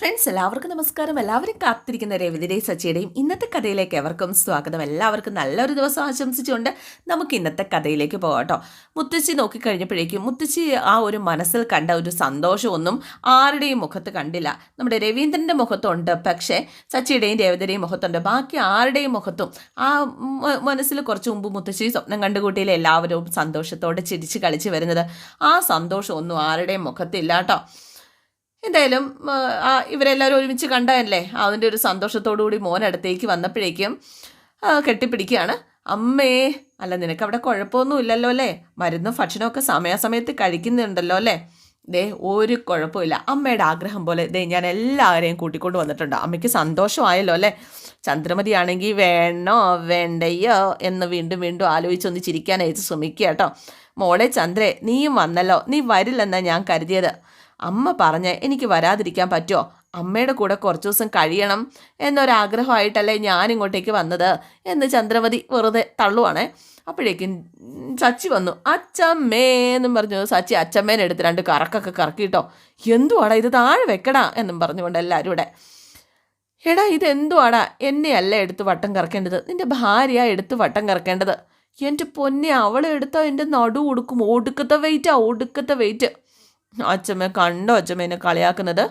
Friends എല്ലാവർക്കും നമസ്കാരം. എല്ലാവരും കാത്തിരിക്കുന്ന രവിതിരെയും സച്ചിയുടെയും ഇന്നത്തെ കഥയിലേക്ക് എവർക്കും സ്വാഗതം. എല്ലാവർക്കും നല്ലൊരു ദിവസം ആശംസിച്ചുകൊണ്ട് നമുക്ക് ഇന്നത്തെ കഥയിലേക്ക് പോകാം മുത്തശ്ശി നോക്കിക്കഴിഞ്ഞപ്പോഴേക്കും മുത്തശ്ശി ആ ഒരു മനസ്സിൽ കണ്ട ഒരു സന്തോഷമൊന്നും ആരുടെയും മുഖത്ത് കണ്ടില്ല. നമ്മുടെ രവീന്ദ്രന്റെ മുഖത്തുണ്ട് പക്ഷേ സച്ചിയുടെയും രവിതയുടെയും മുഖത്തുണ്ട്. ബാക്കി ആരുടെയും മുഖത്തും ആ മനസ്സിൽ കുറച്ച് മുമ്പ് മുത്തശ്ശി സ്വപ്നം കണ്ടുകൂട്ടിയിലെ എല്ലാവരും സന്തോഷത്തോടെ ചിരിച്ച് കളിച്ച് വരുന്നത്? ആ സന്തോഷമൊന്നും ആരുടെയും മുഖത്തില്ല കേട്ടോ. എന്തായാലും ഇവരെല്ലാവരും ഒരുമിച്ച് കണ്ടതല്ലേ? അതിന്റെ ഒരു സന്തോഷത്തോടു കൂടി മോൻ അടുത്തേക്ക് വന്നപ്പോഴേക്കും കെട്ടിപ്പിടിക്കുകയാണ്. അമ്മേ അല്ല നിനക്ക് അവിടെ കുഴപ്പമൊന്നും ഇല്ലല്ലോ അല്ലേ? മരുന്നും ഭക്ഷണമൊക്കെ സമയാസമയത്ത് കഴിക്കുന്നുണ്ടല്ലോ അല്ലേ? ദേ ഒരു കുഴപ്പമില്ല. അമ്മയുടെ ആഗ്രഹം പോലെ ദേ ഞാൻ എല്ലാവരെയും കൂട്ടിക്കൊണ്ട് വന്നിട്ടുണ്ട്. അമ്മയ്ക്ക് സന്തോഷമായല്ലോ അല്ലേ? ചന്ദ്രമതി ആണെങ്കിൽ വേണോ വേണ്ടയ്യോ എന്ന് വീണ്ടും വീണ്ടും ആലോചിച്ചൊന്ന് ചിരിക്കാനായിട്ട് ശ്രമിക്കുക കേട്ടോ. മോളെ ചന്ദ്രേ നീയും വന്നല്ലോ. നീ വരില്ലെന്നാണ് ഞാൻ കരുതിയത്. അമ്മ പറഞ്ഞ് എനിക്ക് വരാതിരിക്കാൻ പറ്റുമോ അമ്മയുടെ കൂടെ കുറച്ച് ദിവസം കഴിയണം എന്നൊരാഗ്രഹമായിട്ടല്ലേ ഞാൻ ഇങ്ങോട്ടേക്ക് വന്നത് എന്ന് ചന്ദ്രമതി വെറുതെ തള്ളുവാണേ. അപ്പോഴേക്കും സച്ചി വന്നു. അച്ചമ്മേ എന്നും പറഞ്ഞു. സച്ചി അച്ചമ്മേനെ എടുത്ത് രണ്ട് കറക്കൊക്കെ കറക്കിയിട്ടോ എന്തുവാടാ ഇത് താഴെ വെക്കടാ എന്നും പറഞ്ഞുകൊണ്ട് എല്ലാവരും ഇവിടെ. എടാ ഇതെന്തുവാടാ? എന്നെയല്ല എടുത്ത് വട്ടം കറക്കേണ്ടത്? നിന്റെ ഭാര്യ എടുത്ത് വട്ടം കറക്കേണ്ടത്. എന്റെ പൊന്നെ അവളെ എടുത്താൽ എന്റെ നടു കൊടുക്കും ഒടുക്കത്തെ വെയിറ്റാ ഒടുക്കത്തെ വെയിറ്റ് അച്ഛമ്മ കണ്ടോ അച്ചമ്മേനെ കളിയാക്കുന്നത്?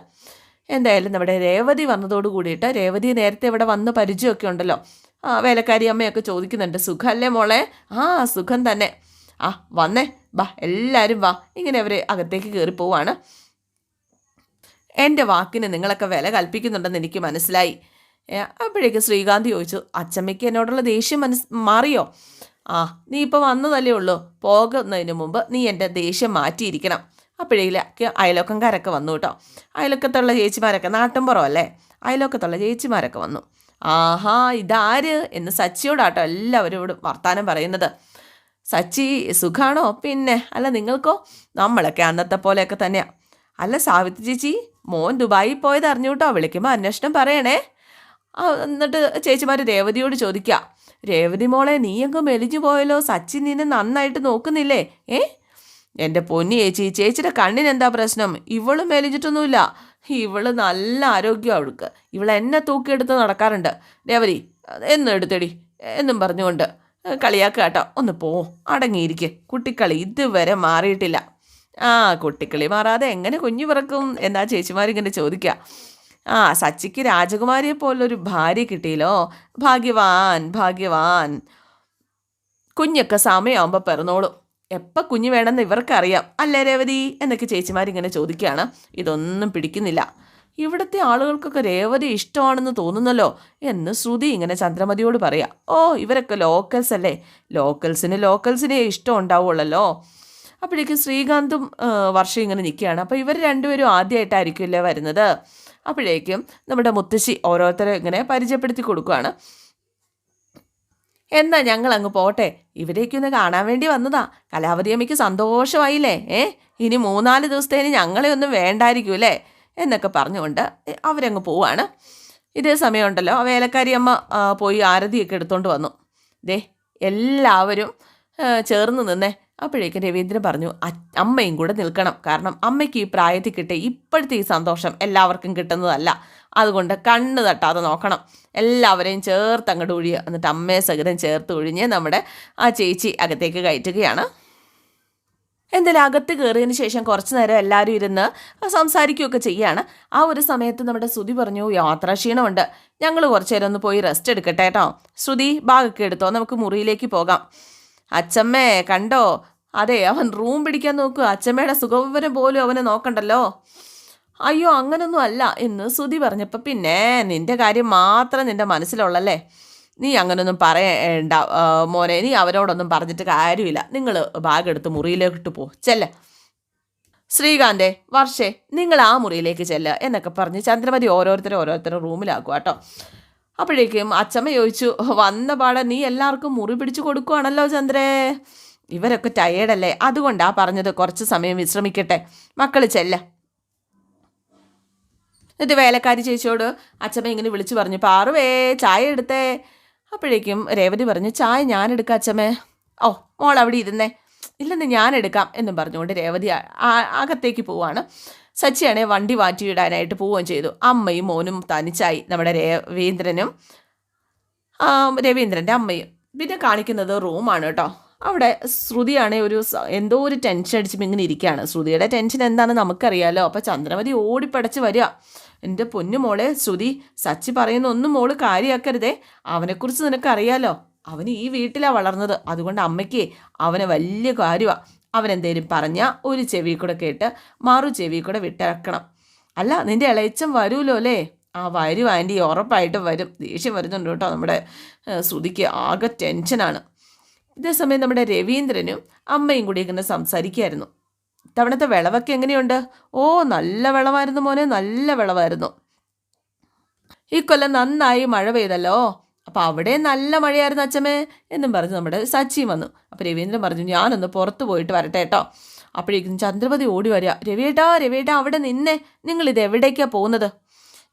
എന്തായാലും നമ്മുടെ രേവതി വന്നതോട് കൂടിയിട്ട് രേവതി നേരത്തെ ഇവിടെ വന്ന് പരിചയമൊക്കെ ഉണ്ടല്ലോ. ആ വേലക്കാരി അമ്മയൊക്കെ ചോദിക്കുന്നുണ്ട് സുഖമല്ലേ മോളെ? ആ സുഖം തന്നെ. ആ വന്നേ. വാ എല്ലാവരും വാ. ഇങ്ങനെ അവർ അകത്തേക്ക് കയറി പോവാണ്. എന്റെ വാക്കിന് നിങ്ങളൊക്കെ വില കൽപ്പിക്കുന്നുണ്ടെന്ന് എനിക്ക് മനസ്സിലായി. അപ്പോഴേക്ക് ശ്രീകാന്ത് ചോദിച്ചു അച്ചമ്മയ്ക്ക് എന്നോടുള്ള ദേഷ്യം മനസ് മാറിയോ? ആ നീ ഇപ്പോൾ വന്നതല്ലേ ഉള്ളൂ. പോകുന്നതിന് മുമ്പ് നീ എന്റെ ദേഷ്യം മാറ്റിയിരിക്കണം. അപ്പോഴേക്ക് അയലോക്കംകാരൊക്കെ വന്നു കേട്ടോ. അയലോക്കത്തുള്ള ചേച്ചിമാരൊക്കെ നാട്ടുംപുറമല്ലേ അയലോക്കത്തുള്ള ചേച്ചിമാരൊക്കെ വന്നു. ആഹാ ഇതാര്? എന്ന് സച്ചിയോടാട്ടോ എല്ലാവരും ഇവിടെ വർത്താനം പറയുന്നത്. സച്ചി സുഖാണോ? പിന്നെ അല്ല നിങ്ങൾക്കോ? നമ്മളൊക്കെ അന്നത്തെ പോലെയൊക്കെ തന്നെയാണ് അല്ല സാവിത്രി ചേച്ചി മോൻ ദുബായി പോയത് അറിഞ്ഞു കേട്ടോ. വിളിക്കുമ്പോൾ അന്വേഷണം പറയണേ. എന്നിട്ട് ചേച്ചിമാർ രേവതിയോട് ചോദിക്കുക രേവതി മോളെ നീ അങ്ങ് മെലിഞ്ഞു പോയല്ലോ. സച്ചിൻ നിന്നെ നന്നായിട്ട് നോക്കുന്നില്ലേ? ഏ? എന്റെ പൊന്നി ചേച്ചി ചേച്ചിയുടെ കണ്ണിന് എന്താ പ്രശ്നം? ഇവൾ മേലിച്ചിട്ടൊന്നുമില്ല ഇവൾ നല്ല ആരോഗ്യം അവൾക്ക്. ഇവൾ എന്നെ തൂക്കിയെടുത്ത് നടക്കാറുണ്ട്. ദേവരി എന്നും എടുത്തടി എന്നും പറഞ്ഞുകൊണ്ട്. കളിയാക്കുക കേട്ടോ. ഒന്ന് പോ അടങ്ങിയിരിക്കെ. കുട്ടിക്കളി ഇതുവരെ മാറിയിട്ടില്ല. ആ കുട്ടിക്കളി മാറാതെ എങ്ങനെ കുഞ്ഞു പിറക്കും? എന്നാ ചേച്ചിമാരിങ്ങനെ ചോദിക്കുക ആ സച്ചിക്ക് രാജകുമാരിയെ പോലൊരു ഭാര്യ കിട്ടിയില്ലോ. ഭാഗ്യവാൻ ഭാഗ്യവാൻ. കുഞ്ഞൊക്കെ സമയമാകുമ്പോൾ പിറന്നോളും. എപ്പോൾ കുഞ്ഞ് വേണമെന്ന് ഇവർക്കറിയാം. അല്ലേ രേവതി? എന്നൊക്കെ ചേച്ചിമാരിങ്ങനെ ചോദിക്കുകയാണ്. ഇതൊന്നും പിടിക്കുന്നില്ല. ഇവിടുത്തെ ആളുകൾക്കൊക്കെ രേവതി ഇഷ്ടമാണെന്ന് തോന്നുന്നല്ലോ എന്ന് ശ്രുതി ഇങ്ങനെ ചന്ദ്രമതിയോട് പറയാം. ഓ ഇവരൊക്കെ ലോക്കൽസ് അല്ലേ? ലോക്കൽസിന് ലോക്കൽസിനെ ഇഷ്ടം ഉണ്ടാവുള്ളല്ലോ. അപ്പോഴേക്കും ശ്രീകാന്തും വർഷം ഇങ്ങനെ നിൽക്കുകയാണ്. അപ്പോൾ ഇവർ രണ്ടുപേരും ആദ്യമായിട്ടായിരിക്കുമല്ലേ വരുന്നത്? അപ്പോഴേക്കും നമ്മുടെ മുത്തശ്ശി ഓരോരുത്തരെ ഇങ്ങനെ പരിചയപ്പെടുത്തി കൊടുക്കുകയാണ്. എന്നാ ഞങ്ങൾ അങ്ങ് പോട്ടെ ഇവരേക്കൊന്ന് കാണാൻ വേണ്ടി വന്നതാ. കലാവതി അമ്മയ്ക്ക് സന്തോഷമായില്ലേ? ഏ? ഇനി മൂന്നാൽ ദിവസത്തേന് ഞങ്ങളെ ഒന്നും വേണ്ടായിരിക്കും അല്ലേ? എന്നൊക്കെ പറഞ്ഞുകൊണ്ട് അവരങ്ങ് പോവാണ്. ഇതേ സമയമുണ്ടല്ലോ. വേലക്കാരി അമ്മ പോയി ആരതിയൊക്കെ എടുത്തുകൊണ്ട് വന്നു. ദേ എല്ലാവരും ചേർന്ന് നിന്നേ. അപ്പോഴേക്കും രവീന്ദ്രൻ പറഞ്ഞു "അ- അമ്മയും കൂടെ നിൽക്കണം. കാരണം അമ്മയ്ക്ക് ഈ പ്രായത്തിൽ കിട്ടിയ ഇപ്പോഴത്തെ ഈ സന്തോഷം എല്ലാവർക്കും കിട്ടുന്നതല്ല. അതുകൊണ്ട് കണ്ണ് തട്ടാതെ നോക്കണം. എല്ലാവരെയും ചേർത്ത് അങ്ങോട്ട് ഒഴിയുക എന്നിട്ട് അമ്മയെ സഹിതം ചേർത്ത് ഒഴിഞ്ഞ് നമ്മുടെ ആ ചേച്ചി അകത്തേക്ക് കയറ്റുകയാണ്. എന്തായാലും അകത്ത് കയറിയതിന് ശേഷം കുറച്ച് നേരം എല്ലാവരും ഇരുന്ന് സംസാരിക്കുകയൊക്കെ ചെയ്യാണ്. ആ ഒരു സമയത്ത് നമ്മുടെ ശ്രുതി പറഞ്ഞു യാത്രാക്ഷീണമുണ്ട് ഞങ്ങൾ കുറച്ച് നേരം ഒന്ന് പോയി റെസ്റ്റ് എടുക്കട്ടെ കേട്ടോ ശ്രുതി ബാഗൊക്കെ എടുത്തോ? നമുക്ക് മുറിയിലേക്ക് പോകാം. അച്ചമ്മേ കണ്ടോ? അതെ അവൻ റൂം പിടിക്കാൻ നോക്കുക. അച്ചമ്മയുടെ സുഖവിവരം പോലും അവനെ നോക്കണ്ടല്ലോ. അയ്യോ അങ്ങനൊന്നും അല്ല എന്ന് ശ്രുതി പറഞ്ഞപ്പോൾ പിന്നെ നിന്റെ കാര്യം മാത്രം നിന്റെ മനസ്സിലുള്ളല്ലേ? നീ അങ്ങനൊന്നും പറയണ്ട മോനെ. നീ അവരോടൊന്നും പറഞ്ഞിട്ട് കാര്യമില്ല. നിങ്ങൾ ബാഗ് എടുത്ത് മുറിയിലേക്ക് പോ. ചെല്ല. ശ്രീകാന്തേ വർഷേ നിങ്ങൾ ആ മുറിയിലേക്ക് ചെല്ലുക എന്നൊക്കെ പറഞ്ഞ് ചന്ദ്രമതി ഓരോരുത്തരെ ഓരോരുത്തരെ റൂമിലാക്കുക കേട്ടോ. അപ്പോഴേക്കും അച്ചമ്മ ചോദിച്ചു വന്ന പാടെ നീ എല്ലാവർക്കും മുറി പിടിച്ചു കൊടുക്കുവാണല്ലോ ചന്ദ്രേ? ഇവരൊക്കെ ടയേർഡല്ലേ അതുകൊണ്ടാണ് പറഞ്ഞത്. കുറച്ച് സമയം വിശ്രമിക്കട്ടെ. മക്കൾ ചെല്ല. എന്നിട്ട് വേലക്കാരി ചേച്ചിയോട് അച്ഛമ്മ ഇങ്ങനെ വിളിച്ചു പറഞ്ഞു പാറുവേ ചായ എടുത്തേ. അപ്പോഴേക്കും രേവതി പറഞ്ഞു ചായ ഞാൻ എടുക്കാം അച്ഛമ്മേ ഓ മോൾ അവിടെ ഇരുന്നേ. ഇല്ലെന്ന് ഞാൻ എടുക്കാം എന്നും പറഞ്ഞുകൊണ്ട് രേവതി അകത്തേക്ക് പോവാണ്. സച്ചിയാണെ വണ്ടി മാറ്റിയിടാനായിട്ട് പോവുകയും ചെയ്തു. അമ്മയും മോനും തനിച്ചായി നമ്മുടെ രവീന്ദ്രനും. രവീന്ദ്രന്റെ അമ്മയും. പിന്നെ കാണിക്കുന്നത് റൂമാണ് കേട്ടോ. അവിടെ ശ്രുതിയാണ് ഒരു എന്തോ ഒരു ടെൻഷൻ അടിച്ച് ഇങ്ങനെ ഇരിക്കുകയാണ്. ശ്രുതിയുടെ ടെൻഷൻ എന്താണെന്ന് നമുക്കറിയാലോ. അപ്പോൾ ചന്ദ്രമതി ഓടിപ്പടച്ച് വരിക. എന്റെ പൊന്നു മോളെ ശ്രുതി സച്ചി പറയുന്ന ഒന്നും മോൾ കാര്യമാക്കരുതേ അവനെക്കുറിച്ച് നിനക്കറിയാലോ. അവൻ ഈ വീട്ടിലാണ് വളർന്നത്. അതുകൊണ്ട് അമ്മയ്ക്ക് അവനെ വലിയ കാര്യമാണ് അവനെന്തേലും പറഞ്ഞാൽ ഒരു ചെവി കൂടെ കേട്ട് മാറു ചെവി കൂടെ വിട്ടിറക്കണം. അല്ല നിന്റെ ഇളയച്ചൻ വരുമല്ലോ അല്ലേ? ആ വരും ആന്റി ഉറപ്പായിട്ടും വരും. ദേഷ്യം വരുന്നുണ്ട് കേട്ടോ നമ്മുടെ ശ്രുതിക്ക്. ആകെ ടെൻഷനാണ് ഇതേസമയം നമ്മുടെ രവീന്ദ്രനും അമ്മയും കൂടി ഇങ്ങനെ സംസാരിക്കുകയായിരുന്നു ഇത്തവണത്തെ വിളവൊക്കെ എങ്ങനെയുണ്ട്? ഓ നല്ല വിളവായിരുന്നു മോനെ നല്ല വിളവായിരുന്നു. ഈ കൊല്ലം നന്നായി മഴ പെയ്തല്ലോ. അപ്പോൾ അവിടെ നല്ല മഴയായിരുന്നു അച്ഛമ്മേ എന്നും പറഞ്ഞ് നമ്മുടെ സച്ചി വന്നു. അപ്പോൾ രവീന്ദ്രൻ പറഞ്ഞു ഞാനൊന്ന് പുറത്ത് പോയിട്ട് വരട്ടെ കേട്ടോ അപ്പോഴേക്കും ചന്ദ്രപതി ഓടി വരിക രവിയേട്ടാ രവിയേട്ടാ അവിടെ നിന്നെ. നിങ്ങളിത് എവിടേക്കാണ് പോകുന്നത്?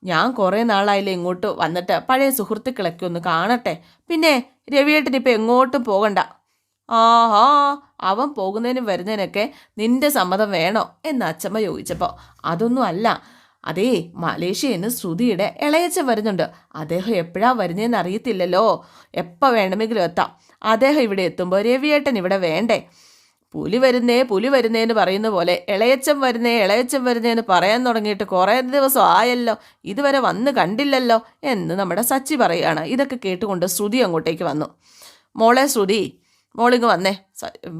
ഞാൻ കുറേ നാളായില്ലേ ഇങ്ങോട്ട് വന്നിട്ട് പഴയ സുഹൃത്തുക്കളൊക്കെ ഒന്ന് കാണട്ടെ. പിന്നെ രവിയേട്ടൻ ഇപ്പം എങ്ങോട്ടും പോകണ്ട. ആഹാ അവൻ പോകുന്നതിനും വരുന്നതിനൊക്കെ നിന്റെ സമ്മതം വേണോ എന്ന് അച്ഛമ്മ ചോദിച്ചപ്പോൾ അതൊന്നും അല്ല. അതേ മലേഷ്യയിൽ നിന്ന് ശ്രുതിയുടെ ഇളയച്ച വരുന്നുണ്ട്. അദ്ദേഹം എപ്പോഴാ വരുന്നതെന്ന് അറിയത്തില്ലല്ലോ. എപ്പോൾ വേണമെങ്കിലും എത്താം. അദ്ദേഹം ഇവിടെ എത്തുമ്പോൾ രവിയേട്ടൻ ഇവിടെ വേണ്ടേ? പുലി വരുന്നേ പുലി വരുന്നേ എന്ന് പറയുന്ന പോലെ ഇളയച്ചൻ വരുന്നേ ഇളയച്ചൻ വരുന്നേ എന്ന് പറയാൻ തുടങ്ങിയിട്ട് കുറേ ദിവസം ആയല്ലോ. ഇതുവരെ വന്ന് കണ്ടില്ലല്ലോ എന്ന് നമ്മുടെ സച്ചി പറയുകയാണ്. ഇതൊക്കെ കേട്ടുകൊണ്ട് ശ്രുതി അങ്ങോട്ടേക്ക് വന്നു. മോളെ ശ്രുതി മോളിങ്ങ് വന്നേ.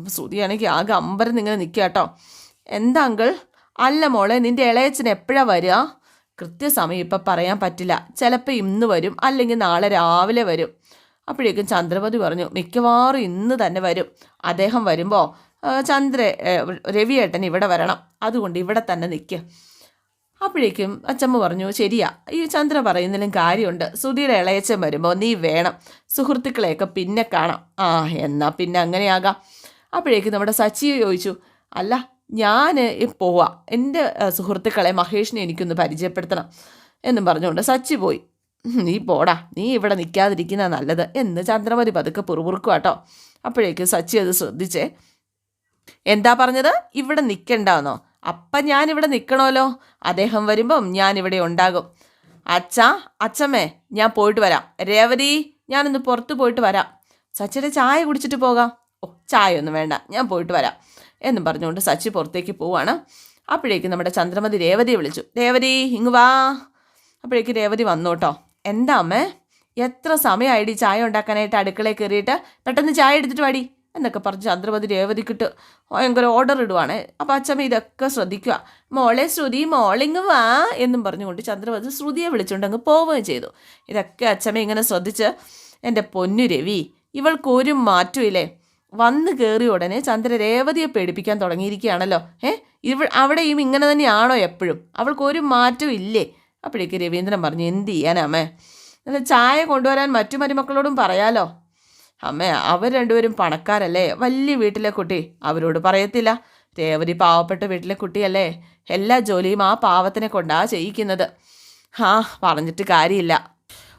ശ്രുതിയാണെങ്കിൽ ആകെ അമ്പരം ഇങ്ങനെ നിൽക്കുക കേട്ടോ. എന്താ അങ്കിൾ? അല്ല മോളെ നിന്റെ ഇളയച്ചൻ എപ്പോഴാണ് വരിക? കൃത്യസമയം ഇപ്പം പറയാൻ പറ്റില്ല. ചിലപ്പോൾ ഇന്ന് വരും അല്ലെങ്കിൽ നാളെ രാവിലെ വരും. അപ്പോഴേക്കും ചന്ദ്രപതി പറഞ്ഞു മിക്കവാറും ഇന്ന് തന്നെ വരും. അദ്ദേഹം വരുമ്പോൾ ചന്ദ്ര രവിയേട്ടൻ ഇവിടെ വരണം. അതുകൊണ്ട് ഇവിടെ തന്നെ നിൽക്കുക അപ്പോഴേക്കും അച്ചമ്മ പറഞ്ഞു ശരിയാ ഈ ചന്ദ്ര പറയുന്നതിലും കാര്യമുണ്ട്. സുധീര ഇളയച്ചൻ വരുമ്പോൾ നീ വേണം. സുഹൃത്തുക്കളെയൊക്കെ പിന്നെ കാണാം. ആ എന്നാൽ പിന്നെ അങ്ങനെയാകാം. അപ്പോഴേക്കും നമ്മുടെ സച്ചി ചോദിച്ചു അല്ല ഞാൻ പോവാം. എന്റെ സുഹൃത്തുക്കളെ മഹേഷിനെ എനിക്കൊന്ന് പരിചയപ്പെടുത്തണം എന്നും പറഞ്ഞുകൊണ്ട് സച്ചി പോയി. നീ പോടാ. നീ ഇവിടെ നിൽക്കാതിരിക്കുന്ന നല്ലത് എന്ന് ചന്ദ്രമതി പതുക്കെ പുറുപുറുക്കും കേട്ടോ അപ്പോഴേക്കും സച്ചി അത് ശ്രദ്ധിച്ചേ എന്താ പറഞ്ഞത്? ഇവിടെ നിൽക്കണ്ടെന്നോ അപ്പം ഞാനിവിടെ നിൽക്കണമല്ലോ അദ്ദേഹം വരുമ്പം ഇവിടെ ഉണ്ടാകും. അച്ഛ അച്ഛമ്മേ ഞാൻ പോയിട്ട് വരാം. രേവതി ഞാനൊന്ന് പുറത്ത് പോയിട്ട് വരാം. സച്ചിയുടെ ചായ കുടിച്ചിട്ട് പോകാം. ഓ ചായ ഒന്നും വേണ്ട. ഞാൻ പോയിട്ട് വരാം. എന്നും പറഞ്ഞുകൊണ്ട് സച്ചി പുറത്തേക്ക് പോവാണ്. അപ്പോഴേക്കും നമ്മുടെ ചന്ദ്രമതി രേവതിയെ വിളിച്ചു. രേവതി ഇങ്ങ് വാ. അപ്പോഴേക്ക് രേവതി വന്നു കേട്ടോ എന്താ അമ്മേ? എത്ര സമയമായിടി ചായ ഉണ്ടാക്കാനായിട്ട് അടുക്കളയിൽ കയറിയിട്ട്? പെട്ടെന്ന് ചായ എടുത്തിട്ട് വാടി. എന്നൊക്കെ പറഞ്ഞ് ചന്ദ്രമതി രേവതിക്കിട്ട് ഭയങ്കര ഓർഡർ ഇടുവാണേ. അപ്പം അച്ഛമ്മ ഇതൊക്കെ ശ്രദ്ധിക്കുക. മോളെ ശ്രുതി മോളിങ് വാ എന്നും പറഞ്ഞുകൊണ്ട് ചന്ദ്രമതി ശ്രുതിയെ വിളിച്ചുകൊണ്ട് അങ്ങ് പോവുകയും ചെയ്തു. ഇതൊക്കെ അച്ഛമ്മ ഇങ്ങനെ ശ്രദ്ധിച്ച് എന്റെ പൊന്നു രവി ഇവൾക്ക് ഒരു മാറ്റമില്ലേ വന്ന് കയറിയ ഉടനെ ചന്ദ്ര രേവതിയെ പേടിപ്പിക്കാൻ തുടങ്ങിയിരിക്കുകയാണല്ലോ. ഏ? ഇവൾ അവിടെയും ഇങ്ങനെ തന്നെയാണോ എപ്പോഴും? അവൾക്ക് ഒരു മാറ്റവും ഇല്ലേ? അപ്പോഴേക്ക് രവീന്ദ്രൻ പറഞ്ഞു എന്ത് ചെയ്യാനാമേ ചായ കൊണ്ടുവരാൻ മറ്റു മരുമക്കളോടും പറയാലോ? അമ്മേ അവർ രണ്ടുപേരും പണക്കാരല്ലേ? വലിയ വീട്ടിലെ കുട്ടി. അവരോട് പറയത്തില്ല. രേവതി പാവപ്പെട്ട വീട്ടിലെ കുട്ടിയല്ലേ. എല്ലാ ജോലിയും ആ പാവത്തിനെ കൊണ്ടാ ചെയ്യിക്കുന്നത്. ആ പറഞ്ഞിട്ട് കാര്യമില്ല.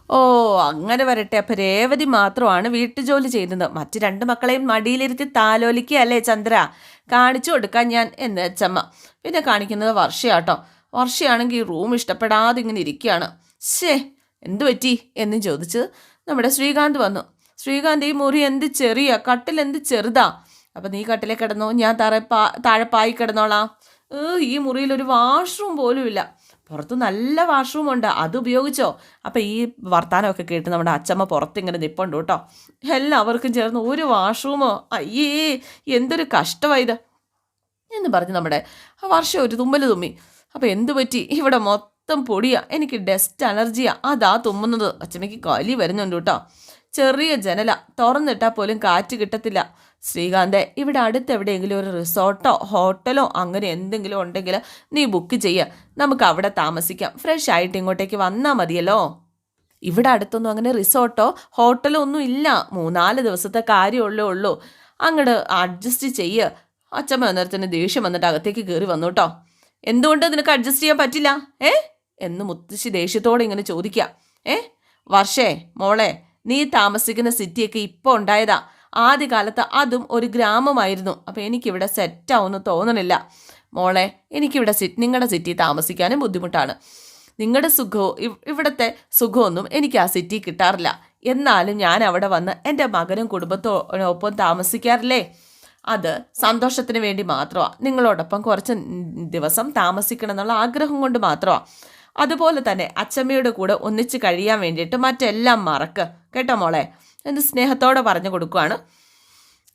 ഓ അങ്ങനെ വരട്ടെ. അപ്പം രേവതി മാത്രമാണ് വീട്ടുജോലി ചെയ്യുന്നത്. മറ്റു രണ്ട് മക്കളെയും മടിയിലിരുത്തി താലോലിക്കുകയല്ലേ ചന്ദ്ര? കാണിച്ചു കൊടുക്കാൻ ഞാൻ എന്ന് അച്ചമ്മ. പിന്നെ കാണിക്കുന്നത് വർഷയാട്ടോ. വർഷയാണെങ്കിൽ റൂം ഇഷ്ടപ്പെടാതെ ഇങ്ങനെ ഇരിക്കുകയാണ്. ശേ എന്തു പറ്റി എന്നും ചോദിച്ച് നമ്മുടെ ശ്രീകാന്ത് വന്നു. ശ്രീകാന്ത് ഈ മുറി എന്ത് ചെറിയ? കട്ടിൽ എന്ത് ചെറുതാ? അപ്പം നീ കട്ടിലെ കിടന്നോ? ഞാൻ താഴെ പാ താഴെ പായി കിടന്നോളാം. ഈ മുറിയിൽ ഒരു വാഷ്റൂം പോലുമില്ല. പുറത്ത് നല്ല വാഷ്റൂം ഉണ്ട്. അത് ഉപയോഗിച്ചോ? അപ്പം ഈ വർത്താനമൊക്കെ കേട്ട് നമ്മുടെ അച്ചമ്മ പുറത്തിങ്ങനെ നിപ്പുണ്ട് കേട്ടോ. എല്ലാവർക്കും ചേർന്ന് ഒരു വാഷ്റൂമോ? അയ്യേ എന്തൊരു കഷ്ടമായത് എന്ന് പറഞ്ഞ് നമ്മുടെ ആ വർഷം ഒരു തുമ്മൽ തുമ്മി. അപ്പോൾ എന്തു പറ്റി? ഇവിടെ മൊത്തം പൊടിയാ. എനിക്ക് ഡസ്റ്റ് അലർജിയാ. അതാ തുമ്മുന്നത്. അച്ഛമ്മയ്ക്ക് കലി വരുന്നുണ്ട് കേട്ടോ. ചെറിയ ജനല തുറന്നിട്ടാൽ പോലും കാറ്റ് കിട്ടത്തില്ല. ശ്രീകാന്തെ ഇവിടെ അടുത്ത് എവിടെയെങ്കിലും ഒരു റിസോർട്ടോ ഹോട്ടലോ അങ്ങനെ എന്തെങ്കിലും ഉണ്ടെങ്കിൽ നീ ബുക്ക് ചെയ്യുക നമുക്ക് അവിടെ താമസിക്കാം. ഫ്രഷ് ആയിട്ട് ഇങ്ങോട്ടേക്ക് വന്നാൽ മതിയല്ലോ. ഇവിടെ അടുത്തൊന്നും അങ്ങനെ റിസോർട്ടോ ഹോട്ടലോ ഒന്നും ഇല്ല. മൂന്നാൽ ദിവസത്തെ കാര്യമുള്ളേ ഉള്ളൂ അങ്ങോട്ട് അഡ്ജസ്റ്റ് ചെയ്യുക അച്ഛമ്മ അന്നേരത്തിന് ദേഷ്യം വന്നിട്ട് അകത്തേക്ക് കയറി വന്നു കേട്ടോ. എന്തുകൊണ്ട് നിനക്ക് അഡ്ജസ്റ്റ് ചെയ്യാൻ പറ്റില്ല? ഏ? എന്ന് മുത്തശ്ശി ദേഷ്യത്തോടെ ഇങ്ങനെ ചോദിക്കുക ഏ? വർഷേ മോളെ നീ താമസിക്കുന്ന സിറ്റിയൊക്കെ ഇപ്പോൾ ഉണ്ടായതാ. ആദ്യകാലത്ത് അതും ഒരു ഗ്രാമമായിരുന്നു. അപ്പോൾ എനിക്കിവിടെ സെറ്റാവുമെന്ന് തോന്നണില്ല. മോളെ എനിക്കിവിടെ സി നിങ്ങളുടെ സിറ്റി താമസിക്കാനും ബുദ്ധിമുട്ടാണ്. നിങ്ങളുടെ സുഖവും ഇവ്- ഇവിടുത്തെ സുഖമൊന്നും എനിക്ക് ആ സിറ്റി കിട്ടാറില്ല. എന്നാലും ഞാൻ അവിടെ വന്ന് എന്റെ മകനും കുടുംബത്തോടൊപ്പം താമസിക്കാറില്ലേ? അത് സന്തോഷത്തിന് വേണ്ടി മാത്രമാണ് നിങ്ങളോടൊപ്പം കുറച്ച് ദിവസം താമസിക്കണം എന്നുള്ള ആഗ്രഹം കൊണ്ട് മാത്രമാണ് അതുപോലെ തന്നെ അച്ചമ്മയുടെ കൂടെ ഒന്നിച്ച് കഴിയാൻ വേണ്ടിയിട്ട് മറ്റെല്ലാം മറക്ക്. കേട്ടോ മോളെ? എന്ന് സ്നേഹത്തോടെ പറഞ്ഞു കൊടുക്കുവാണ്.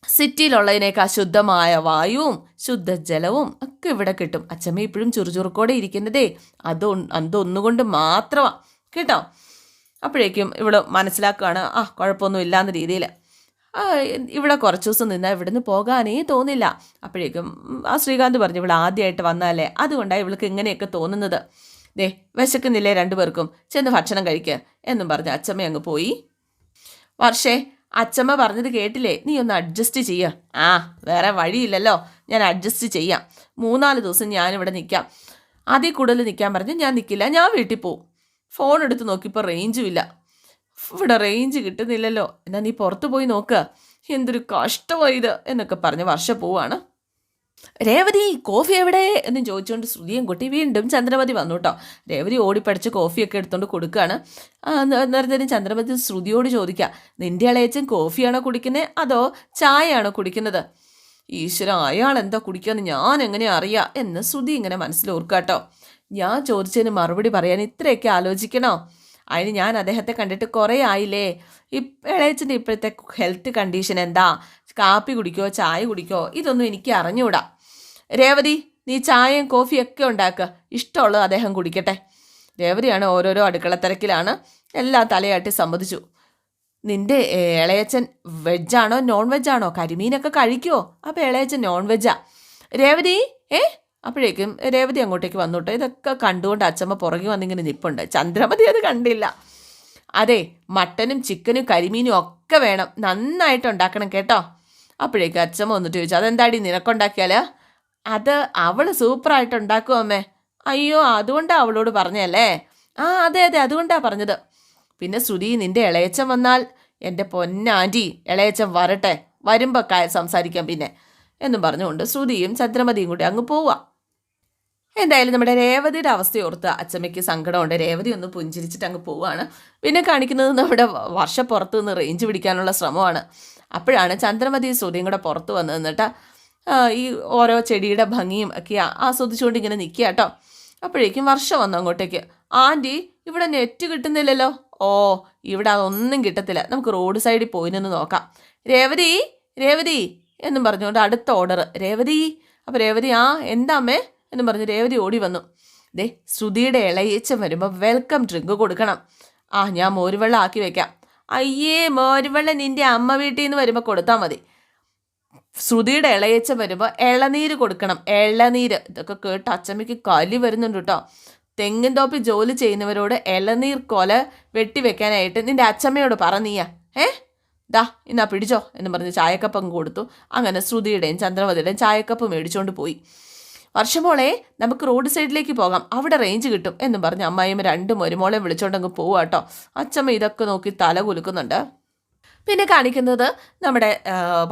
സിറ്റിയിലുള്ളതിനേക്കാൾ ശുദ്ധമായ വായുവും ശുദ്ധജലവും ഒക്കെ ഇവിടെ കിട്ടും. അച്ചമ്മ ഇപ്പോഴും ചുറുചുറുക്കോടെ ഇരിക്കുന്നതേ അത് അതൊന്നുകൊണ്ട് മാത്രമാണ് കേട്ടോ? അപ്പോഴേക്കും ഇവിടെ മനസ്സിലാക്കുകയാണ് ആ കുഴപ്പമൊന്നും ഇല്ലാന്ന രീതിയിൽ ഇവിടെ കുറച്ച് ദിവസം നിന്നാൽ ഇവിടുന്ന് പോകാനേ തോന്നില്ല. അപ്പോഴേക്കും ആ ശ്രീകാന്ത് പറഞ്ഞു ഇവിടെ ആദ്യമായിട്ട് വന്നാലേ അതുകൊണ്ടാണ് ഇവൾക്ക് ഇങ്ങനെയൊക്കെ തോന്നുന്നത്. ദേ വിശക്കുന്നില്ലേ രണ്ടുപേർക്കും? ചെന്ന് ഭക്ഷണം കഴിക്കുക എന്നും പറഞ്ഞ് അച്ചമ്മ അങ്ങ് പോയി. വർഷേ അച്ചമ്മ പറഞ്ഞത് കേട്ടില്ലേ? നീ ഒന്ന് അഡ്ജസ്റ്റ് ചെയ്യുക ആ വേറെ വഴിയില്ലല്ലോ. ഞാൻ അഡ്ജസ്റ്റ് ചെയ്യാം. മൂന്നാൽ ദിവസം ഞാനിവിടെ നിൽക്കാം അതിൽ കൂടുതൽ നിൽക്കാൻ പറഞ്ഞ് ഞാൻ നിൽക്കില്ല ഞാൻ വീട്ടിൽ പോവും. ഫോൺ എടുത്ത് നോക്കിയപ്പോൾ റേഞ്ചും ഇല്ല. ഇവിടെ റേഞ്ച് കിട്ടുന്നില്ലല്ലോ. എന്നാൽ നീ പുറത്ത് പോയി നോക്കുക എന്തൊരു കഷ്ടമായി ഇത് എന്നൊക്കെ പറഞ്ഞ് വർഷ പോവാണ്. രേവതി കോഫി എവിടെ? എന്ന് ചോദിച്ചുകൊണ്ട് ശ്രുതിയും കുട്ടി വീണ്ടും ചന്ദ്രമതി വന്നു കേട്ടോ രേവതി ഓടിപ്പടിച്ച് കോഫിയൊക്കെ എടുത്തുകൊണ്ട് കൊടുക്കുകയാണ് അന്നേരത്തേനും ചന്ദ്രമതി ശ്രുതിയോട് ചോദിക്കുക നിന്റെ ഇളയച്ചൻ കോഫിയാണോ കുടിക്കുന്നത് അതോ ചായയാണോ കുടിക്കുന്നത്? ഈശ്വര അയാൾ എന്താ കുടിക്കാന്ന് ഞാൻ എങ്ങനെ അറിയാം? എന്ന് ശ്രുതി ഇങ്ങനെ മനസ്സിലോർക്കാട്ടോ ഞാൻ ചോദിച്ചതിന് മറുപടി പറയാൻ ഇത്രയൊക്കെ ആലോചിക്കണോ? അതിന് ഞാൻ അദ്ദേഹത്തെ കണ്ടിട്ട് കുറേ ആയില്ലേ. ഇളയച്ചന്റെ ഇപ്പോഴത്തെ ഹെൽത്ത് കണ്ടീഷൻ എന്താ? കാപ്പി കുടിക്കോ ചായ കുടിക്കോ ഇതൊന്നും എനിക്ക് അറിഞ്ഞുകൂടാ രേവതി നീ ചായയും കോഫിയും ഒക്കെ ഉണ്ടാക്കുക ഇഷ്ടമുള്ളത് അദ്ദേഹം കുടിക്കട്ടെ. രേവതിയാണ് ഓരോരോ അടുക്കള തിരക്കിലാണ് എല്ലാം തലയാട്ടി സമ്മതിച്ചു. നിന്റെ ഇളയച്ചൻ വെജാണോ നോൺ വെജാണോ കരിമീനൊക്കെ കഴിക്കുമോ അപ്പോൾ ഇളയച്ചൻ നോൺ വെജാ രേവതി ഏ? അപ്പോഴേക്കും രേവതി അങ്ങോട്ടേക്ക് വന്നോട്ടെ. ഇതൊക്കെ കണ്ടുകൊണ്ട് അച്ചമ്മ പുറകെ വന്നിങ്ങനെ നിപ്പുണ്ട്. ചന്ദ്രമതി അത് കണ്ടില്ല. അതെ മട്ടനും ചിക്കനും കരിമീനും ഒക്കെ വേണം. നന്നായിട്ട് ഉണ്ടാക്കണം കേട്ടോ. അപ്പോഴേക്കും അച്ഛമ്മ വന്നിട്ട് ചോദിച്ചു അതെന്താടി നിനക്കുണ്ടാക്കിയാൽ അത് അവൾ സൂപ്പറായിട്ട് ഉണ്ടാക്കും അമ്മേ. അയ്യോ അതുകൊണ്ടാണ് അവളോട് പറഞ്ഞല്ലേ ആ അതെ അതെ അതുകൊണ്ടാണ് പറഞ്ഞത്. പിന്നെ ശ്രുതി നിന്റെ ഇളയച്ചൻ വന്നാൽ എന്റെ പൊന്നാന്റി ഇളയച്ചൻ വരട്ടെ വരുമ്പോൾ കാ സംസാരിക്കാം പിന്നെ എന്നും പറഞ്ഞുകൊണ്ട് ശ്രുതിയും ചന്ദ്രമതിയും കൂടി അങ്ങ് പോവാം. എന്തായാലും നമ്മുടെ രേവതിയുടെ അവസ്ഥ ഓർത്ത് അച്ചമ്മയ്ക്ക് സങ്കടമുണ്ട്. രേവതി ഒന്ന് പുഞ്ചിരിച്ചിട്ട് അങ്ങ് പോവാണ്. പിന്നെ കാണിക്കുന്നത് നമ്മുടെ വർഷ പുറത്ത് നിന്ന് റേഞ്ച് പിടിക്കാനുള്ള ശ്രമമാണ്. അപ്പോഴാണ് ചന്ദ്രമതി ശ്രുതിയും കൂടെ പുറത്ത് വന്ന് നിന്നിട്ട് ഈ ഓരോ ചെടിയുടെ ഭംഗിയും ഒക്കെ ആസ്വദിച്ചുകൊണ്ട് ഇങ്ങനെ നിൽക്കുക കേട്ടോ. അപ്പോഴേക്കും വർഷം വന്നു അങ്ങോട്ടേക്ക്. ആന്റി ഇവിടെ നെറ്റ് കിട്ടുന്നില്ലല്ലോ. ഓ ഇവിടെ അതൊന്നും കിട്ടത്തില്ല. നമുക്ക് റോഡ് സൈഡിൽ പോയി നിന്ന് നോക്കാം. രേവതി രേവതി എന്നും പറഞ്ഞുകൊണ്ട് അടുത്ത ഓർഡർ രേവതി അപ്പോൾ രേവതി ആ എന്താ അമ്മേ? എന്നും പറഞ്ഞ് രേവതി ഓടി വന്നു. ദേ ശ്രുതിയുടെ ഇളയച്ചം വരുമ്പോൾ വെൽക്കം ഡ്രിങ്ക് കൊടുക്കണം. ആ ഞാൻ മോരുവെള്ളം ആക്കി വെക്കാം. അയ്യേ മോരുവെള്ളം നിന്റെ അമ്മ വീട്ടിൽ നിന്ന് വരുമ്പോൾ കൊടുത്താൽ മതി. ശ്രുതിയുടെ ഇളയച്ച വരുമ്പോൾ ഇളനീര് കൊടുക്കണം. ഇളനീര്. ഇതൊക്കെ കേട്ട് അച്ചമ്മയ്ക്ക് കലി വരുന്നുണ്ട് കേട്ടോ തെങ്ങിൻ തോപ്പി ജോലി ചെയ്യുന്നവരോട് ഇളനീർ കൊല വെട്ടിവെക്കാനായിട്ട് നിന്റെ അച്ചമ്മയോട് പറഞ്ഞീയ ഏ? ദാ ഇന്നാ പിടിച്ചോ എന്ന് പറഞ്ഞ് ചായക്കപ്പം കൊടുത്തു. അങ്ങനെ ശ്രുതിയുടെയും ചന്ദ്രമതിയുടെയും ചായക്കപ്പ് മേടിച്ചുകൊണ്ട് പോയി. വർഷമോളെ നമുക്ക് റോഡ് സൈഡിലേക്ക് പോകാം. അവിടെ റേഞ്ച് കിട്ടും എന്നും പറഞ്ഞ്. അമ്മായിയമ്മ രണ്ടും ഒരുമോളെ വിളിച്ചോണ്ടങ്ങ് പോവാട്ടോ അച്ഛമ്മ ഇതൊക്കെ നോക്കി തല കുലുക്കുന്നുണ്ട്. പിന്നെ കാണിക്കുന്നത് നമ്മുടെ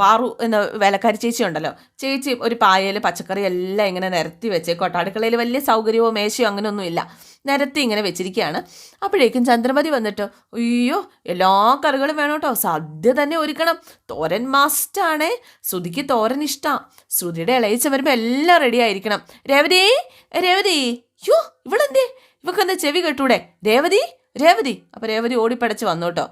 പാറു എന്ന വേലക്കാരി ചേച്ചി ഉണ്ടല്ലോ. ചേച്ചി ഒരു പായയിൽ പച്ചക്കറി എല്ലാം ഇങ്ങനെ നിരത്തി വെച്ചേക്കോട്ടെ അടുക്കളയിൽ വലിയ സൗകര്യമോ മേശയോ അങ്ങനെയൊന്നും ഇല്ല. നിരത്തി ഇങ്ങനെ വെച്ചിരിക്കുകയാണ്. അപ്പോഴേക്കും ചന്ദ്രമതി വന്നിട്ട് അയ്യോ എല്ലാ കറികളും വേണം കേട്ടോ സദ്യ തന്നെ ഒരുക്കണം. തോരൻ മാസ്റ്റാണേ ശ്രുതിക്ക് തോരൻ ഇഷ്ടമാണ് ശ്രുതിയുടെ ഇളയിച്ച വരുമ്പോൾ എല്ലാം റെഡി ആയിരിക്കണം. രേവതി രേവതി. യോ ഇവളെന്തേ? ഇവക്കെന്താ ചെവി കെട്ടൂടെ? രേവതി രേവതി. അപ്പോൾ രേവതി ഓടിപ്പടച്ച് വന്നു കേട്ടോ.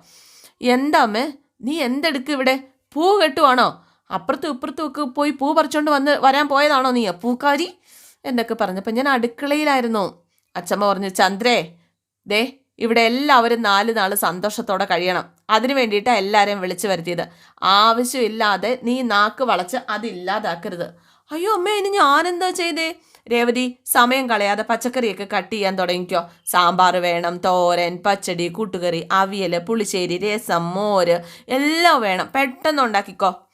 എന്താ അമ്മേ? നീ എന്തെടുക്ക് ഇവിടെ? പൂ കെട്ടുവാണോ? അപ്പുറത്തും ഇപ്പുറത്തും ഒക്കെ പോയി പൂ പറിച്ചോണ്ട് വന്ന് വരാൻ പോയതാണോ നീ? പൂക്കാരി? എന്നൊക്കെ പറഞ്ഞപ്പോൾ ഞാൻ അടുക്കളയിലായിരുന്നു. അച്ഛമ്മ പറഞ്ഞു ചന്ദ്രേ ദേ ഇവിടെ എല്ലാവരും നാല് നാൾ സന്തോഷത്തോടെ കഴിയണം. അതിനു വേണ്ടിയിട്ടാണ് എല്ലാവരെയും വിളിച്ചു വരുത്തിയത്. ആവശ്യമില്ലാതെ നീ നാക്ക് വളച്ച് അതില്ലാതാക്കരുത്. അയ്യോ അമ്മേ ഇനി ഞാനെന്താ ചെയ്തേ? രേവതി സമയം കളയാതെ പച്ചക്കറിയൊക്കെ കട്ട് ചെയ്യാൻ തുടങ്ങിക്കോ. സാമ്പാർ വേണം തോരൻ പച്ചടി കൂട്ടുകറി അവിയൽ പുളിശ്ശേരി രസം മോര് എല്ലാം വേണം. പെട്ടെന്ന് ഉണ്ടാക്കിക്കോ.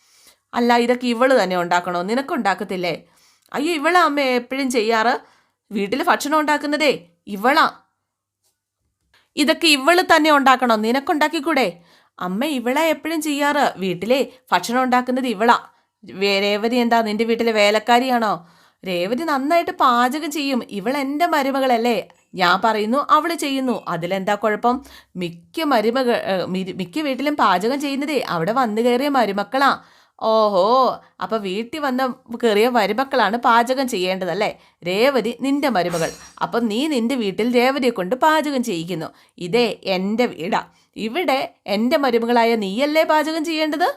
അല്ല ഇതൊക്കെ ഇവൾ തന്നെ ഉണ്ടാക്കണോ? നിനക്കുണ്ടാക്കത്തില്ലേ? അയ്യോ ഇവളാ അമ്മ എപ്പോഴും ചെയ്യാറ്? വീട്ടിൽ ഭക്ഷണം ഉണ്ടാക്കുന്നതേ ഇവളാ. ഇതൊക്കെ ഇവൾ തന്നെ ഉണ്ടാക്കണോ? നിനക്കുണ്ടാക്കിക്കൂടെ? അമ്മ ഇവളാ എപ്പോഴും ചെയ്യാറ്. വീട്ടിലെ ഭക്ഷണം ഉണ്ടാക്കുന്നത് ഇവളാ. രേവതി എന്താ നിന്റെ വീട്ടിലെ വേലക്കാരിയാണോ? രേവതി നന്നായിട്ട് പാചകം ചെയ്യും. ഇവൾ എന്റെ മരുമകളല്ലേ? ഞാൻ പറയുന്നു അവൾ ചെയ്യുന്നു. അതിലെന്താ കുഴപ്പം? മിക്ക മരുമകൾ മിക്ക വീട്ടിലും പാചകം ചെയ്യുന്നതേ. അവിടെ വന്നു കയറിയ മരുമക്കളാ. ഓഹോ അപ്പൊ വീട്ടിൽ വന്ന കയറിയ മരുമക്കളാണ് പാചകം ചെയ്യേണ്ടതല്ലേ? രേവതി നിന്റെ മരുമകൾ. അപ്പൊ നീ നിന്റെ വീട്ടിൽ രേവതിയെ കൊണ്ട് പാചകം ചെയ്യിക്കുന്നു. ഇതേ എന്റെ വീടാ. ഇവിടെ എന്റെ മരുമകളായ നീയല്ലേ പാചകം ചെയ്യേണ്ടത്?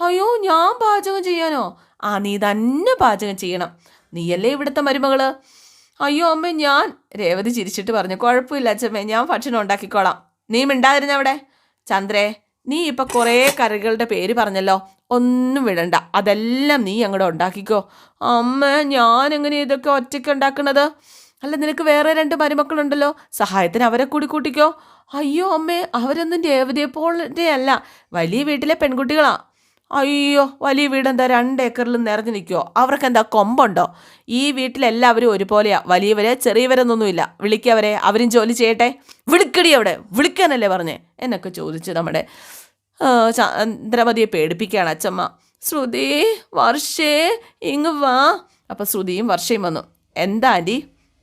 അയ്യോ ഞാൻ പാചകം ചെയ്യാനോ? ആ നീ തന്നെ പാചകം ചെയ്യണം. നീയല്ലേ ഇവിടുത്തെ മരുമകൾ? അയ്യോ അമ്മേ ഞാൻ. രേവതി ചിരിച്ചിട്ട് പറഞ്ഞു കുഴപ്പമില്ല അച്ഛമ്മേ ഞാൻ ഭക്ഷണം ഉണ്ടാക്കിക്കോളാം. നീ മിണ്ടാതിരുന്ന ചന്ദ്രേ നീ ഇപ്പൊ കുറേ കറികളുടെ പേര് പറഞ്ഞല്ലോ. ഒന്നും വിടണ്ട. അതെല്ലാം നീ അങ്ങോട്ട് ഉണ്ടാക്കിക്കോ. അമ്മ ഞാൻ എങ്ങനെ ഇതൊക്കെ ഒറ്റയ്ക്ക് ഉണ്ടാക്കണത്? അല്ല നിനക്ക് വേറെ രണ്ട് മരുമക്കളുണ്ടല്ലോ. സഹായത്തിന് അവരെ കൂടി കൂട്ടിക്കോ. അയ്യോ അമ്മേ അവരൊന്നും രേവതിയെ അല്ല. വലിയ വീട്ടിലെ പെൺകുട്ടികളാ. അയ്യോ വലിയ വീടെന്താ രണ്ട് ഏക്കറിൽ നിറഞ്ഞു നിൽക്കുമോ അവർക്ക് എന്താ കൊമ്പുണ്ടോ? ഈ വീട്ടിലെല്ലാവരും ഒരുപോലെയാ. വലിയവരെ ചെറിയവരെന്നൊന്നുമില്ല. വിളിക്കവരെ അവരും ജോലി ചെയ്യട്ടെ. വിളിക്കടി അവിടെ. വിളിക്കാനല്ലേ പറഞ്ഞേ? എന്നൊക്കെ ചോദിച്ച് നമ്മുടെ ചന്ദ്രമതിയെ പേടിപ്പിക്കുകയാണ് അച്ചമ്മ. ശ്രുതി വർഷേ ഇങ്ങ് വാ. അപ്പം ശ്രുതിയും വർഷയും വന്നു. എന്താ ആന്റി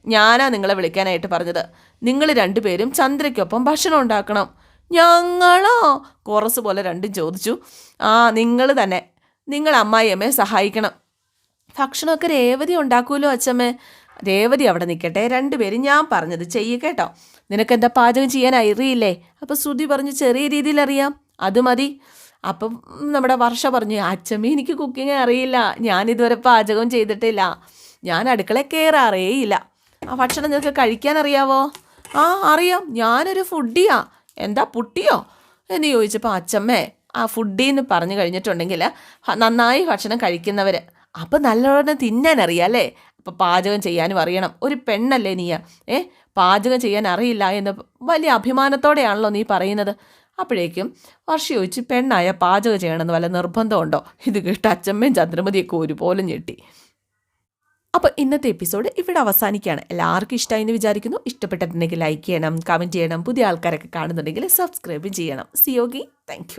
ഞാനാ നിങ്ങളെ വിളിക്കാനായിട്ട് പറഞ്ഞത്. നിങ്ങൾ രണ്ടുപേരും ചന്ദ്രയ്ക്കൊപ്പം ഭക്ഷണം ഉണ്ടാക്കണം. ഞങ്ങളോ? കോറസ് പോലെ രണ്ടും ചോദിച്ചു. ആ നിങ്ങൾ തന്നെ. നിങ്ങൾ അമ്മായിയമ്മയെ സഹായിക്കണം. ഭക്ഷണമൊക്കെ രേവതി ഉണ്ടാക്കുമല്ലോ അച്ഛമ്മേ. രേവതി അവിടെ നിൽക്കട്ടെ. രണ്ടുപേരും ഞാൻ പറഞ്ഞത് ചെയ്യുക കേട്ടോ. നിനക്കെന്താ പാചകം ചെയ്യാൻ അറിയില്ലേ? അപ്പോൾ ശ്രുതി പറഞ്ഞു ചെറിയ രീതിയിൽ അറിയാം. അത് മതി. അപ്പം നമ്മുടെ വർഷ പറഞ്ഞു അച്ഛമ്മ എനിക്ക് കുക്കിംഗ് അറിയില്ല. ഞാൻ ഇതുവരെ പാചകം ചെയ്തിട്ടില്ല. ഞാൻ അടുക്കള കയറാറേയില്ല ആ ഭക്ഷണം നിങ്ങൾക്ക് കഴിക്കാൻ അറിയാവോ? ആ അറിയാം. ഞാനൊരു ഫുഡിയാ എന്താ പുട്ടിയോ? എന്ന് ചോദിച്ചപ്പോൾ അച്ചമ്മേ ആ ഫുഡി എന്ന് പറഞ്ഞു കഴിഞ്ഞിട്ടുണ്ടെങ്കിൽ നന്നായി ഭക്ഷണം കഴിക്കുന്നവർ അപ്പം നല്ലവണ്ണം തിന്നാൻ അറിയാം അല്ലേ അപ്പം പാചകം ചെയ്യാനും അറിയണം. ഒരു പെണ്ണല്ലേ നീയ? ഏ പാചകം ചെയ്യാൻ അറിയില്ല എന്ന് വലിയ അഭിമാനത്തോടെയാണല്ലോ നീ പറയുന്നത്. അപ്പോഴേക്കും വർഷ ചോദിച്ച് പെണ്ണായ പാചകം ചെയ്യണമെന്ന് വല്ല നിർബന്ധമുണ്ടോ ഇത് കേട്ട് അച്ചമ്മയും ചന്ദ്രമതിയൊക്കെ ഒരുപോലെ ഞെട്ടി. അപ്പോൾ ഇന്നത്തെ എപ്പിസോഡ് ഇവിടെ അവസാനിക്കുകയാണ്. എല്ലാവർക്കും ഇഷ്ടമായി എന്ന് വിചാരിക്കുന്നു. ഇഷ്ടപ്പെട്ടിട്ടുണ്ടെങ്കിൽ ലൈക്ക് ചെയ്യണം കമന്റ് ചെയ്യണം പുതിയ ആൾക്കാരൊക്കെ കാണുന്നുണ്ടെങ്കിൽ സബ്സ്ക്രൈബ് ചെയ്യണം. സിയോഗി താങ്ക്